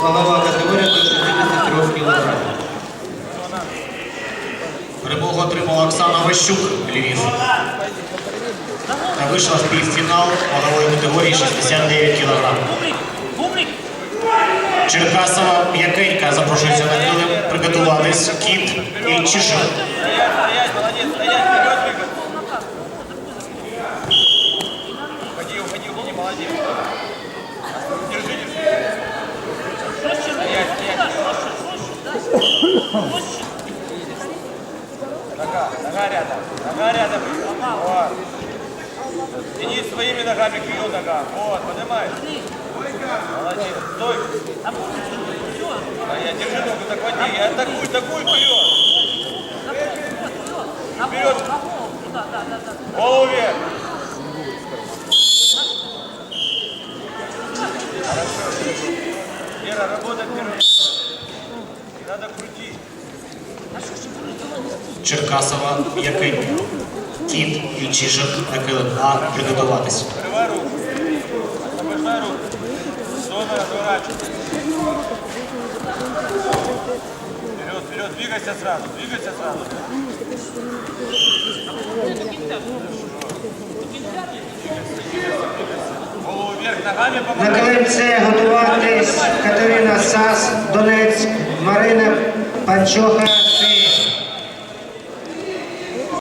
Вагова категорія до 63 кг. Перемогу отримала Оксана Ващук, Львів. Та вийшла в півфінал вагової категорії 69 кг. Черкасова м'якенька запрошується на килим приготуватись кіт і чижик. Стоять, Нога, нога рядом, нога рядом. Вот. Тяни своими ногами к ее ногам. Вот, поднимай. Молодец. Стой. Стоять, держи ногу, захвати. И атакуй, атакуй вперед. Вперед! Голову вверх! Хорошо. Вера, работай вперед. Надо крутить. Черкасова м'якенька. Кіт і чижик на килим. А приготуватись. Вперед, вперед, двигайся сразу, двигайся сразу. Голову вверх, ногами На помогай. килимце готуватись Катерина Сас, Донецьк, Марина Панчоха, Київ.